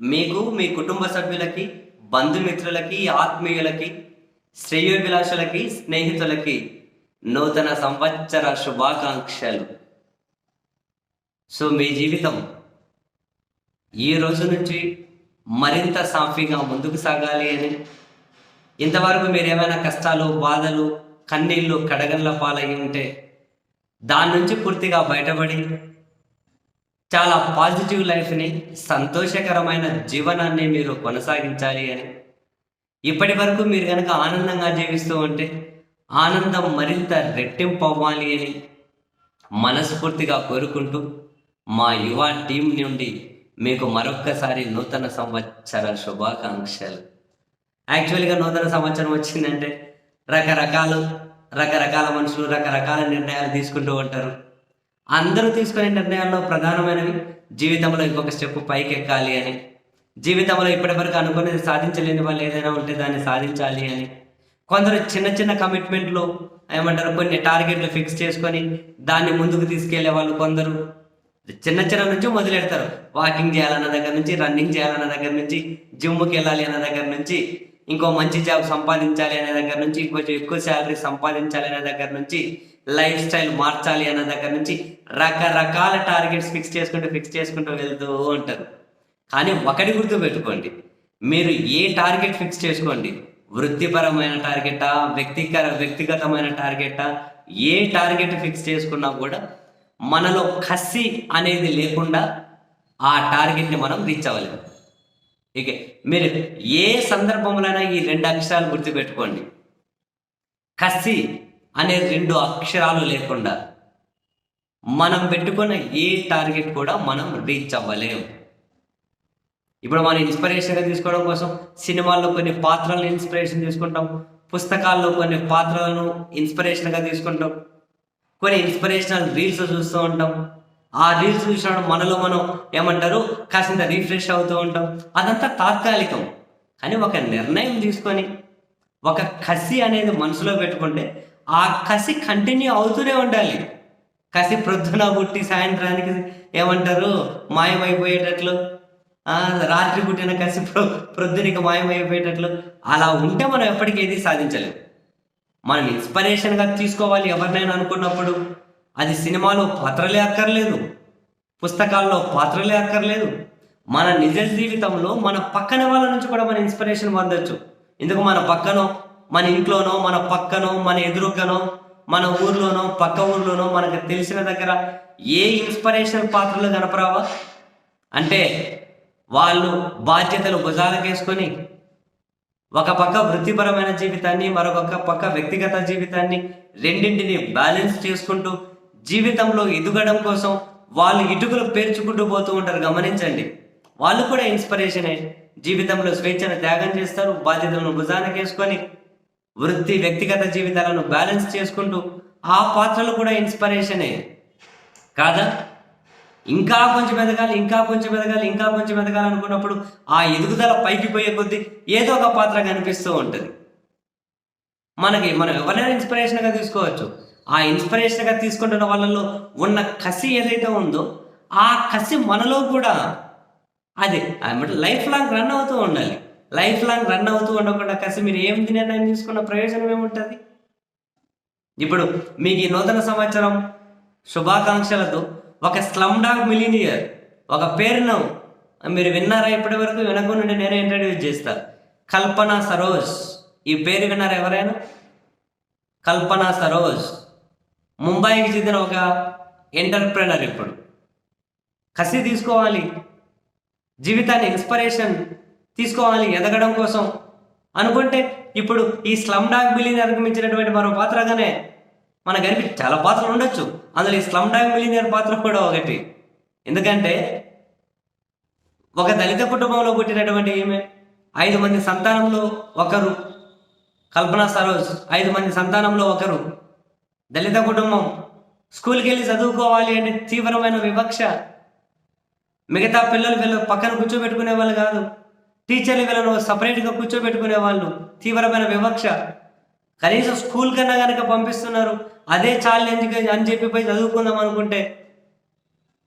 మీకు మీ కుటుంబ సభ్యులకి బంధుమిత్రులకి ఆత్మీయులకి శ్రేయోభిలాషులకి స్నేహితులకి నూతన సంవత్సర శుభాకాంక్షలు. సో మీ జీవితం ఈ రోజు నుంచి మరింత సాఫీగా ముందుకు సాగాలి అని ఇంతవరకు మీరు ఏమైనా కష్టాలు బాధలు కన్నీళ్ళు కడగండ్ల పాలయ్యి ఉంటే దాని నుంచి పూర్తిగా బయటపడి చాలా పాజిటివ్ లైఫ్ని సంతోషకరమైన జీవనాన్ని మీరు కొనసాగించాలి అని. ఇప్పటి వరకు మీరు కనుక ఆనందంగా జీవిస్తూ ఉంటే ఆనందం మరింత రెట్టింపు అవ్వాలి అని మనస్ఫూర్తిగా కోరుకుంటూ మా యువ టీం నుండి మీకు మరొక్కసారి నూతన సంవత్సర శుభాకాంక్షలు. యాక్చువల్గా నూతన సంవత్సరం వచ్చిందంటే రకరకాలు రకరకాల మనుషులు రకరకాల నిర్ణయాలు తీసుకుంటూ ఉంటారు. అందరూ తీసుకునే నిర్ణయాల్లో ప్రధానమైనవి జీవితంలో ఇంకొక స్టెప్ పైకి ఎక్కాలి అని. జీవితంలో ఇప్పటివరకు అనుకునేది సాధించలేని వాళ్ళు ఏదైనా ఉంటే దాన్ని సాధించాలి అని. కొందరు చిన్న చిన్న కమిట్మెంట్లు ఏమంటారు కొన్ని టార్గెట్లు ఫిక్స్ చేసుకొని దాన్ని ముందుకు తీసుకెళ్ళే వాళ్ళు కొందరు. చిన్న చిన్న నుంచి మొదలెడతారు. వాకింగ్ చేయాలన్న దగ్గర నుంచి రన్నింగ్ చేయాలన్న దగ్గర నుంచి జిమ్కి వెళ్ళాలి అన్న దగ్గర నుంచి ఇంకో మంచి జాబ్ సంపాదించాలి అనే దగ్గర నుంచి ఇంకొంచెం ఎక్కువ శాలరీ సంపాదించాలి అనే దగ్గర నుంచి లైఫ్ స్టైల్ మార్చాలి అన్న దగ్గర నుంచి రకరకాల టార్గెట్స్ ఫిక్స్ చేసుకుంటూ ఫిక్స్ చేసుకుంటూ వెళ్తూ ఉంటారు. కానీ ఒకటి గుర్తు పెట్టుకోండి మీరు ఏ టార్గెట్ ఫిక్స్ చేసుకోండి వృత్తిపరమైన టార్గెటా వ్యక్తికర వ్యక్తిగతమైన టార్గెటా ఏ టార్గెట్ ఫిక్స్ చేసుకున్నా కూడా మనలో కసి అనేది లేకుండా ఆ టార్గెట్ని మనం రీచ్ అవ్వలేము. ఇక మీరు ఏ సందర్భంలోనైనా ఈ రెండు అక్షరాలు గుర్తుపెట్టుకోండి. కసి అనే రెండు అక్షరాలు లేకుండా మనం పెట్టుకున్న ఏ టార్గెట్ కూడా మనం రీచ్ అవ్వలేము ఇప్పుడు మనం ఇన్స్పిరేషన్గా తీసుకోవడం కోసం సినిమాల్లో కొన్ని పాత్రలను ఇన్స్పిరేషన్ తీసుకుంటాం పుస్తకాల్లో కొన్ని పాత్రలను ఇన్స్పిరేషన్గా తీసుకుంటాం కొన్ని ఇన్స్పిరేషనల్ రీల్స్ చూస్తూ ఉంటాం. ఆ రీల్స్ చూసినప్పుడు మనలో మనం ఏమంటారు కాసింత రీఫ్రెష్ అవుతూ ఉంటాం. అదంతా తాత్కాలికం. కానీ ఒక నిర్ణయం తీసుకొని ఒక కసి అనేది మనసులో పెట్టుకుంటే ఆ కసి కంటిన్యూ అవుతూనే ఉండాలి. కసి ప్రొద్దున పుట్టి సాయంత్రానికి ఏమంటారు? మాయమైపోయేటట్లు రాత్రి పుట్టిన కసి ప్రొ ప్రొద్దునికి మాయమైపోయేటట్లు అలా ఉంటే మనం ఎప్పటికీ ఏది సాధించలేము మనం ఇన్స్పిరేషన్గా తీసుకోవాలి ఎవరినైనా అనుకున్నప్పుడు. అది సినిమాలో పాత్రలే అక్కర్లేదు. పుస్తకాల్లో పాత్రలే అక్కర్లేదు. మన నిజ జీవితంలో మన పక్కన వాళ్ళ నుంచి కూడా మన ఇన్స్పిరేషన్ పొందొచ్చు. ఎందుకు? మన పక్కనో మన ఇంట్లోనో మన పక్కనో మన ఎదురుగానో మన ఊర్లోనో పక్క ఊర్లోనో మనకు తెలిసిన దగ్గర ఏ ఇన్స్పిరేషన్ పాత్రలు కనపరావా? అంటే వాళ్ళు బాధ్యతలు భుజాలకేసుకొని ఒక పక్క వృత్తిపరమైన జీవితాన్ని మరొక పక్క వ్యక్తిగత జీవితాన్ని రెండింటిని బ్యాలెన్స్ చేసుకుంటూ జీవితంలో ఎదుగడం కోసం వాళ్ళు ఇటుకలు పేర్చుకుంటూ పోతూ ఉంటారు. గమనించండి. వాళ్ళు కూడా ఇన్స్పిరేషనే జీవితంలో స్వేచ్ఛను త్యాగం చేస్తారు బాధ్యతలను భుజానకేసుకొని వృత్తి వ్యక్తిగత జీవితాలను బ్యాలెన్స్ చేసుకుంటూ ఆ పాత్రలు కూడా ఇన్స్పిరేషనే కాదా? ఇంకా కొంచెం ఎదగాలి ఇంకా కొంచెం ఎదగాలి ఇంకా కొంచెం ఎదగాలి అనుకున్నప్పుడు ఆ ఎదుగుదల పైకి పోయే కొద్దీ ఏదో ఒక పాత్ర కనిపిస్తూ ఉంటుంది. మనకి మనం ఎవరైనా ఇన్స్పిరేషన్గా తీసుకోవచ్చు. ఆ ఇన్స్పిరేషన్గా తీసుకుంటున్న వాళ్ళలో ఉన్న కసి ఏదైతే ఉందో ఆ కసి మనలో కూడా అది లైఫ్ లాంగ్ రన్ అవుతూ ఉండాలి. లైఫ్ లాంగ్ రన్ అవుతూ ఉండకుండా కసి మీరు ఏం నిర్ణయం తీసుకున్న ప్రయోజనం ఏముంటుంది? ఇప్పుడు మీకు ఈ నూతన సంవత్సరం శుభాకాంక్షలతో ఒక స్లమ్ డాగ్ మిలీనియర్ ఒక పేరును మీరు విన్నారా ఇప్పటి వరకు? వినకుండా నేనే ఇంట్రడ్యూస్ చేస్తా. కల్పన సరోజ్. ఈ పేరు విన్నారా ఎవరైనా? కల్పన సరోజ్. ముంబైకి చెందిన ఒక ఎంటర్ప్రెనర్ ఇప్పుడు. కసి తీసుకోవాలి. జీవితాన్ని ఇన్స్పిరేషన్ తీసుకోవాలి ఎదగడం కోసం. అనుకుంటే ఇప్పుడు ఈ స్లమ్ డాగ్ బిలీనియర్కి మించినటువంటి మరో పాత్రగానే మనకు కనిపి చాలా పాత్రలు ఉండొచ్చు. అందులో ఈ స్లమ్ డాగ్ మిలినియర్ పాత్ర కూడా ఒకటి. ఎందుకంటే ఒక దళిత కుటుంబంలో పుట్టినటువంటి ఈమె ఐదు మంది సంతానంలో ఒకరు. కల్పన సరోజ్ ఐదు మంది సంతానంలో ఒకరు. దళిత కుటుంబం స్కూల్కి వెళ్ళి చదువుకోవాలి అంటే తీవ్రమైన వివక్ష. మిగతా పిల్లలు పిల్లలు పక్కన కూర్చోబెట్టుకునే వాళ్ళు కాదు. టీచర్లు వీళ్ళను సపరేట్గా కూర్చోబెట్టుకునే వాళ్ళు. తీవ్రమైన వివక్ష. కనీసం స్కూల్ కన్నా కనుక పంపిస్తున్నారు. అదే ఛాలెంజ్ అని చెప్పి పోయి చదువుకుందాం అనుకుంటే.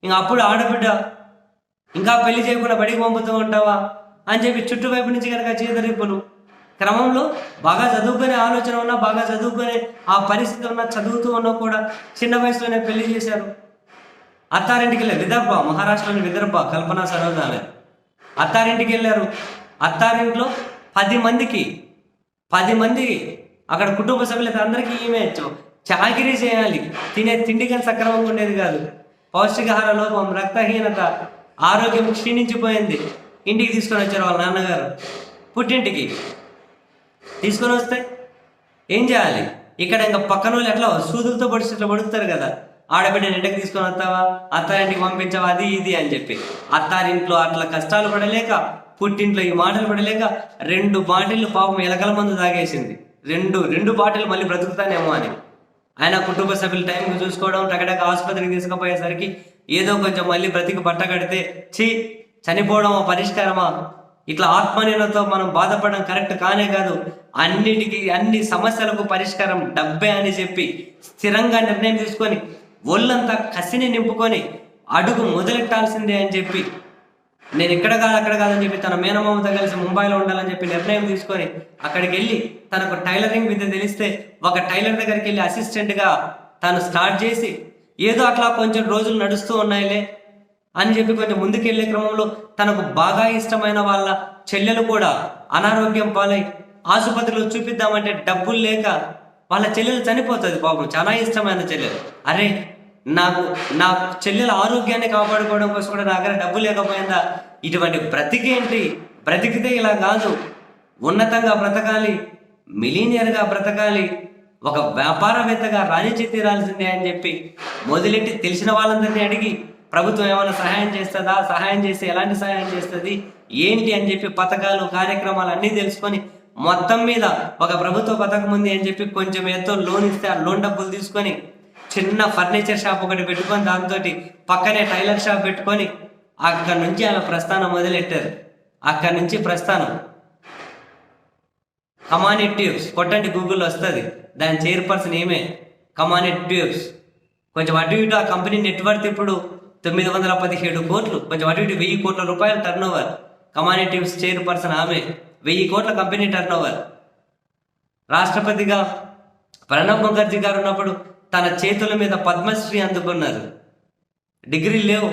ఇంక అప్పుడు ఆడబిడ్డ ఇంకా పెళ్ళి చేయకుండా బడికి పంపుతూ ఉంటావా? అని చెప్పి చుట్టువైపు నుంచి కనుక చేదరింపులు క్రమంలో బాగా చదువుకునే ఆలోచన ఉన్నా బాగా చదువుకునే ఆ పరిస్థితి ఉన్నా చదువుతూ ఉన్నా కూడా చిన్న వయసులోనే పెళ్ళి చేశారు. అత్తారింటికి వెళ్ళే విదర్భ మహారాష్ట్రలోని విదర్భ కల్పన సరోజ అత్తారింటికి వెళ్ళారు. అత్తారింట్లో పది మందికి పది మంది అక్కడ కుటుంబ సభ్యులకి అందరికీ ఈమె చాకిరీ చేయాలి. తినే తిండి కానీ సక్రమంగా ఉండేది కాదు. పౌష్టికాహార లోపం రక్తహీనత ఆరోగ్యం క్షీణించిపోయింది. ఇంటికి తీసుకొని వచ్చారు వాళ్ళ నాన్నగారు. పుట్టింటికి తీసుకొని వస్తే ఏం చేయాలి? ఇక్కడ ఇంకా పక్కన వాళ్ళు ఎట్లా సూదులతో పొడిచి ఇట్లా పడుకుతారు కదా. ఆడబిడ్డని ఇంటికి తీసుకొని వస్తావా? అత్తారింటికి పంపించావా? అది ఇది అని చెప్పి. అత్తారింట్లో అట్లా కష్టాలు పడలేక పుట్టింట్లో ఈ మాటలు పడలేక రెండు బాటిల్లు పాపం ఎలకల మందు తాగేసింది. రెండు రెండు బాటిల్ మళ్ళీ బ్రతుకుతానేమో అని. ఆయన కుటుంబ సభ్యులు టైంకి చూసుకోవడం టకటక ఆసుపత్రికి తీసుకుపోయేసరికి ఏదో కొంచెం మళ్ళీ బ్రతికి బట్ట కడితే ఛీ చనిపోవడం పరిష్కారమా? ఇట్లా ఆత్మనిలతో మనం బాధపడడం కరెక్ట్ కానే కాదు. అన్నిటికీ అన్ని సమస్యలకు పరిష్కారం డబ్బే అని చెప్పి స్థిరంగా నిర్ణయం తీసుకొని ఒళ్ళంతా కసిని నింపుకొని అడుగు మొదలెట్టాల్సిందే అని చెప్పి నేను ఇక్కడ కాదు అక్కడ కాదని చెప్పి తన మేనమామతో కలిసి ముంబైలో ఉండాలని చెప్పి నిర్ణయం తీసుకొని అక్కడికి వెళ్ళి తనకు టైలరింగ్ విద్య తెలిస్తే ఒక టైలర్ దగ్గరికి వెళ్ళి అసిస్టెంట్గా తను స్టార్ట్ చేసి ఏదో అట్లా కొంచెం రోజులు నడుస్తూ ఉన్నాయిలే అని చెప్పి కొంచెం ముందుకెళ్ళే క్రమంలో తనకు బాగా ఇష్టమైన వాళ్ళ చెల్లెలు కూడా అనారోగ్యం పాలై ఆసుపత్రిలో చూపిద్దామంటే డబ్బులు లేక వాళ్ళ చెల్లెలు చనిపోతుంది పాపం చాలా ఇష్టమైన చెల్లెలు. అరే నాకు నా చెల్లెల ఆరోగ్యాన్ని కాపాడుకోవడం కోసం కూడా నా దగ్గర డబ్బు లేకపోయిందా ఇటువంటి బ్రతికేంటి? బ్రతికితే ఇలా కాదు. ఉన్నతంగా బ్రతకాలి. మిలీనియర్గా బ్రతకాలి. ఒక వ్యాపారవేత్తగా రాణించి తీరాల్సిందే అని చెప్పి మొదలెట్టి తెలిసిన వాళ్ళందరినీ అడిగి ప్రభుత్వం ఏమైనా సహాయం చేస్తుందా? సహాయం చేస్తే ఎలాంటి సహాయం చేస్తుంది? ఏంటి అని చెప్పి పథకాలు కార్యక్రమాలు అన్నీ తెలుసుకొని మొత్తం మీద ఒక ప్రభుత్వ పథకం ఉంది అని చెప్పి కొంచెం ఎంతో లోన్ ఇస్తే ఆ లోన్ డబ్బులు తీసుకొని చిన్న ఫర్నిచర్ షాప్ ఒకటి పెట్టుకొని దాంతో పక్కనే టైలర్ షాప్ పెట్టుకొని అక్కడ నుంచి ఆమె ప్రస్థానం మొదలెట్టారు. అక్కడ నుంచి ప్రస్థానం. కమానెట్ ట్యూబ్స్. కొట్టండి గూగుల్ వస్తుంది. దాని చైర్పర్సన్ ఏమే? కమానెట్ ట్యూబ్స్. కొంచెం అటు ఇటు ఆ కంపెనీ నెట్వర్క్ ఇప్పుడు తొమ్మిది వందల పదిహేడు కోట్లు. కొంచెం అటు ఇటు వెయ్యి కోట్ల రూపాయల టర్న్ ఓవర్ కమానెట్ ట్యూబ్స్ చైర్పర్సన్ ఆమె. వెయ్యి కోట్ల కంపెనీ టర్న్ ఓవర్ రాష్ట్రపతిగా ప్రణబ్ ముఖర్జీ గారు ఉన్నప్పుడు తన చేతుల మీద పద్మశ్రీ అందుకున్నారు. డిగ్రీ లేవు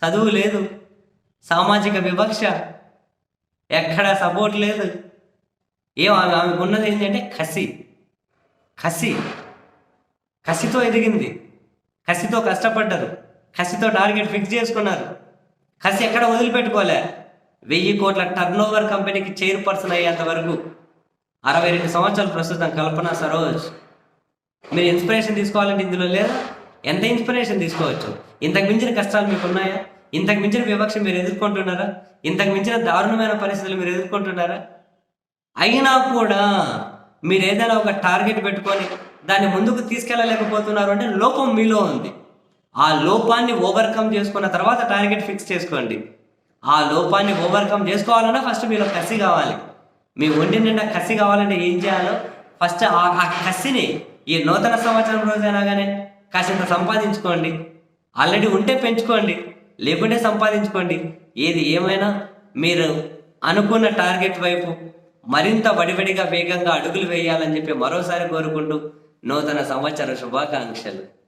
చదువు లేదు సామాజిక వివక్ష ఎక్కడ సపోర్ట్ లేదు. ఏం ఆమె ఆమెకు ఉన్నది ఏంటంటే కసి. కసి. కసితో ఎదిగింది. కసితో కష్టపడ్డారు. కసితో టార్గెట్ ఫిక్స్ చేసుకున్నారు. కసి ఎక్కడ వదిలిపెట్టుకోలే. వెయ్యి కోట్ల టర్న్ ఓవర్ కంపెనీకి చైర్పర్సన్ అయ్యేంత వరకు అరవై రెండు సంవత్సరాలు ప్రస్తుతం కల్పన సరోజ్. మీరు ఇన్స్పిరేషన్ తీసుకోవాలంటే ఇందులో లేదా? ఎంత ఇన్స్పిరేషన్ తీసుకోవచ్చు? ఇంతకు మించిన కష్టాలు మీకు ఉన్నాయా ఇంతకు మించిన వివక్ష మీరు ఎదుర్కొంటున్నారా? ఇంతకు మించిన దారుణమైన పరిస్థితులు మీరు ఎదుర్కొంటున్నారా? అయినా కూడా మీరు ఏదైనా ఒక టార్గెట్ పెట్టుకొని దాన్ని ముందుకు తీసుకెళ్ళలేకపోతున్నారు అంటే లోపం మీలో ఉంది. ఆ లోపాన్ని ఓవర్కమ్ చేసుకున్న తర్వాత టార్గెట్ ఫిక్స్ చేసుకోండి. ఆ లోపాన్ని ఓవర్కమ్ చేసుకోవాలన్నా ఫస్ట్ మీలో కసి కావాలి. మీ ఒంటి నిండా కసి కావాలంటే ఏం చేయాలో? ఫస్ట్ ఆ ఆ కసిని ఈ నూతన సంవత్సరం రోజైనా కానీ కాసింత సంపాదించుకోండి. ఆల్రెడీ ఉంటే పెంచుకోండి. లేకుంటే సంపాదించుకోండి. ఏది ఏమైనా మీరు అనుకున్న టార్గెట్ వైపు మరింత వడివడిగా వేగంగా అడుగులు వేయాలని చెప్పి మరోసారి కోరుకుంటూ నూతన సంవత్సర శుభాకాంక్షలు.